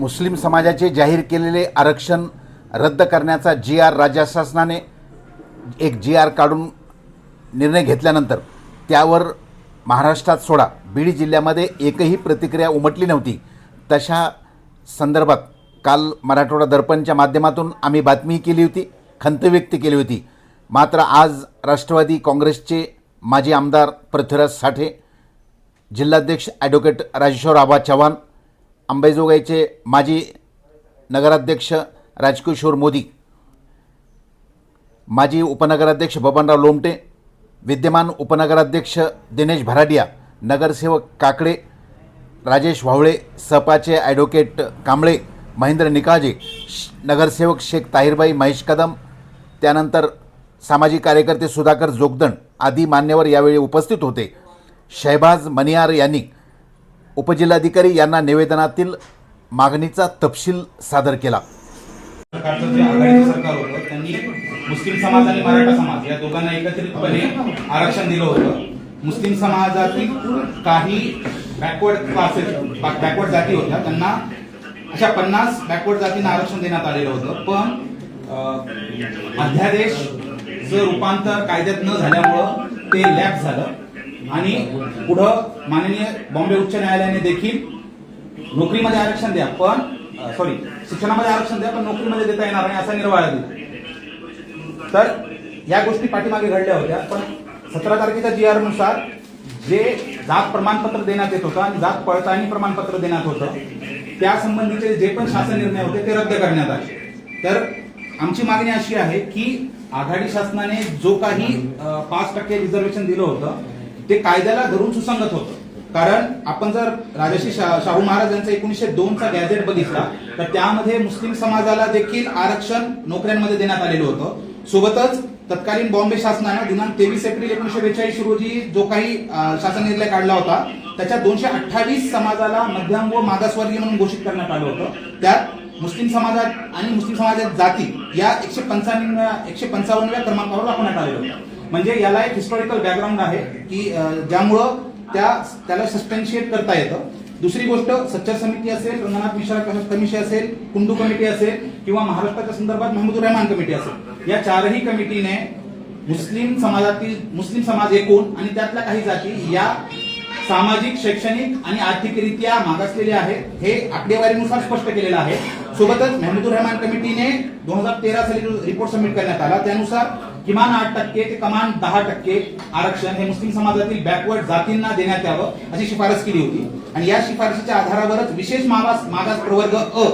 मुस्लिम समाजाचे जाहीर केलेले आरक्षण रद्द करण्याचा जी आर राज्य शासनाने एक जी आर काढून निर्णय घेतल्यानंतर त्यावर महाराष्ट्रात सोडा. बीड जिल्ह्यामध्ये एकही प्रतिक्रिया उमटली नव्हती. तशा संदर्भात काल मराठवाडा दर्पणच्या माध्यमातून आम्ही बातमीही केली होती खंत व्यक्त केली होती. मात्र आज राष्ट्रवादी काँग्रेसचे माजी आमदार पृथ्वीराज साठे जिल्हाध्यक्ष ॲडव्होकेट राजेश्वर आबा चव्हाण अंबाजोगाईचे माजी नगराध्यक्ष राजकिशोर मोदी माजी उपनगराध्यक्ष बबनराव लोमटे विद्यमान उपनगराध्यक्ष दिनेश भराडिया नगरसेवक काकडे राजेश वावळे सपाचे ॲडव्होकेट कांबळे महेंद्र निकाळजे श- नगरसेवक शेख ताहिरबाई महेश कदम त्यानंतर सामाजिक कार्यकर्ते सुधाकर जोगदंड आदी मान्यवर यावेळी उपस्थित होते. शहबाज मनियार यांनी उपजिल्हाधिकारी यांना निवेदनातील मागणीचा तपशील सादर केला. सरकारचं जे आघाडीचं सरकार होतं त्यांनी मुस्लिम समाज आणि मराठा समाज या दोघांना एकत्रितपणे आरक्षण दिलं होतं. मुस्लिम समाजातील काही बॅकवर्ड क्लासेस बॅकवर्ड जाती होत्या त्यांना अशा पन्नास बॅकवर्ड जातींना आरक्षण देण्यात आलेलं होतं. पण अध्यादेश रूपांतर कायद्यात न झाल्यामुळं ते लॅप झालं. आणि पुढं माननीय बॉम्बे उच्च न्यायालयाने देखील नोकरीमध्ये आरक्षण द्या पण सॉरी शिक्षणामध्ये आरक्षण द्या पण नोकरीमध्ये देता येणार नाही असा निर्वाळा दिला तर या गोष्टी पाठीमागे घडल्या होत्या पण सतरा तारखेच्या जी आरनुसार जे जात प्रमाणपत्र देण्यात येत होतं आणि जात पडताळणी प्रमाणपत्र देण्यात होतं त्या संबंधीचे जे पण शासन निर्णय होते ते रद्द करण्यात आले. तर आमची मागणी अशी आहे की आघाडी शासनाने जो काही पाच टक्के रिझर्वेशन दिलं होतं ते कायद्याला धरून सुसंगत होतं. कारण आपण जर राजर्षी शाहू महाराज यांचा एकोणीशे दोनचा गॅझेट बघितला तर त्यामध्ये मुस्लिम समाजाला देखील आरक्षण नोकऱ्यांमध्ये देण्यात आलेलं होतं. सोबतच तत्कालीन बॉम्बे शासनानं दिनांक तेवीस एप्रिल एकोणीशे बेचाळीस रोजी जो काही शासन निर्णय काढला होता त्याच्यात दोनशे अठ्ठावीस समाजाला मध्यम व मागासवर्गीय म्हणून घोषित करण्यात आलं होतं. त्यात मुस्लिम समाजात आणि मुस्लिम समाजात जाती या एकशे पंचावन्न एकशे पंचावन्नव्या क्रमांकावर दाखवण्यात आलेलं होतं. म्हणजे याला एक हिस्टॉरिकल बॅकग्राऊंड आहे की ज्यामुळं त्या त्याला सस्पेन्शिएट करता येतं. दुसरी गोष्ट सच्चर समिती असेल रंगनाथ मिश्रा कमिटी असेल कुंडू कमिटी असेल किंवा महाराष्ट्राच्या संदर्भात महमूदुर रहमान कमिटी असेल. या चारही कमिटीने मुस्लिम समाजातील मुस्लिम समाज एकूण आणि त्यातल्या काही जाती या सामाजिक शैक्षणिक आणि आर्थिकरित्या मागासलेले आहेत हे आकडेवारीनुसार स्पष्ट केलेलं आहे. सोबतच मेहमूदुर रहमान कमिटीने दोन हजार तेरा साली जो रिपोर्ट सबमिट करण्यात आला त्यानुसार किमान आठ टक्के ते कमान दहा टक्के आरक्षण हे मुस्लिम समाजातील बॅकवर्ड जातींना देण्यात यावं अशी शिफारस केली होती. आणि या शिफारशीच्या आधारावरच विशेष मागास मागास प्रवर्ग अ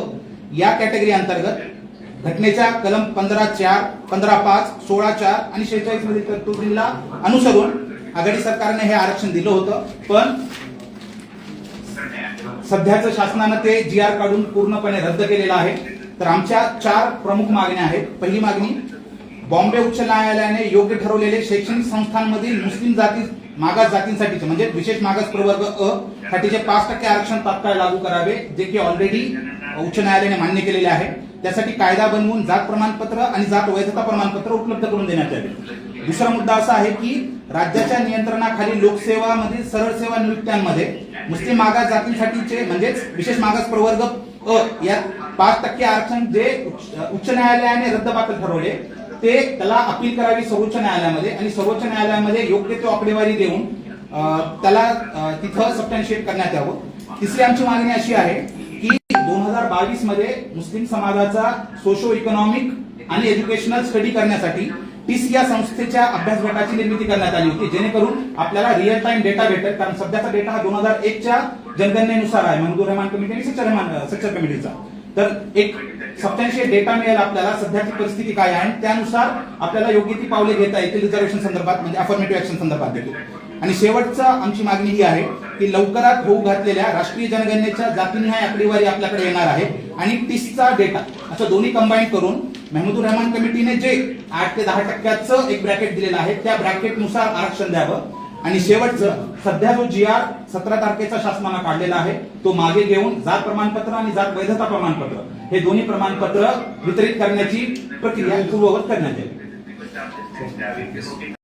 या कॅटेगरी अंतर्गत घटनेच्या कलम पंधरा चार पंधरा पाच सोळा चार आणि शेहेचाळीस मधील तरतुदीला अनुसरून आघाडी सरकारने हे आरक्षण दिलं होतं. पण सध्याचं शासनानं ते जी आर काढून पूर्णपणे रद्द केलेलं आहे. तर आमच्या चार प्रमुख मागण्या आहेत. पहिली मागणी बॉम्बे उच्च न्यायालयाने योग्य ठरवलेले शैक्षणिक संस्थांमधील मुस्लिम जाती मागास जातींसाठीचे म्हणजे विशेष मागास प्रवर्ग अ साठीचे पाच टक्के आरक्षण तात्काळ लागू करावे जे की ऑलरेडी उच्च न्यायालयाने मान्य केलेले आहे. त्यासाठी कायदा बनवून जात प्रमाणपत्र आणि जात वैधता प्रमाणपत्र उपलब्ध करून देण्यात यावे. दुसरा मुद्दा असा आहे की राज्याच्या नियंत्रणाखाली लोकसेवामधील सरळ सेवा नियुक्त्यांमध्ये मुस्लिम मागास जातींसाठीचे म्हणजेच विशेष मागास प्रवर्ग अ यात पाच टक्के आरक्षण जे उच्च उच्च न्यायालयाने रद्दबातल ठरवले ते त्याला अपील करावी सर्वोच्च न्यायालयामध्ये आणि सर्वोच्च न्यायालयामध्ये योग्य तो आकडेवारी देऊन त्याला तिथं सबस्टॅन्शिएट करण्यात यावं. तिसरी आमची मागणी अशी आहे की दोन हजार बावीसमध्ये मुस्लिम समाजाचा सोशो इकॉनॉमिक आणि एज्युकेशनल स्टडी करण्यासाठी टीसी या संस्थेच्या अभ्यास गटाची निर्मिती करण्यात आली होती. जेणेकरून आपल्याला रिअल टाइम डेटा भेटेल. कारण सध्याचा डेटा हा दोन हजार एकच्या जनगणनेनुसार आहे. महमूदुर रहमान कमिटी आणि सच्चर रहमान सच्चर कमिटीचा तर एक सबस्टॅन्शियल डेटा मिळेल आपल्याला. सध्याची परिस्थिती काय आहे? आणि त्यानुसार आपल्याला योग्य ती पावले घेता येतील रिझर्वेशन संदर्भात म्हणजे अफर्मेटिव्ह ऍक्शन संदर्भात देखील. आणि शेवटचा आमची मागणी ही आहे की लवकरात होऊ घातलेल्या राष्ट्रीय जनगणनेच्या जातीनिहाय आकडेवारी आपल्याकडे येणार आहे. आणि टिसचा डेटा असं दोन्ही कंबाईन करून मेहमूदुर रहमान कमिटीने जे आठ ते दहा टक्क्याचं एक ब्रॅकेट दिलेलं आहे त्या ब्रॅकेटनुसार आरक्षण द्यावं. आणि शेवटचं सध्या जो जी आर सतरा तारखेचा शासनानं काढलेला आहे तो मागे घेऊन जात प्रमाणपत्र आणि जात वैधता प्रमाणपत्र हे दोन्ही प्रमाणपत्र वितरित करण्याची प्रक्रिया पूर्ववत करण्यात येईल.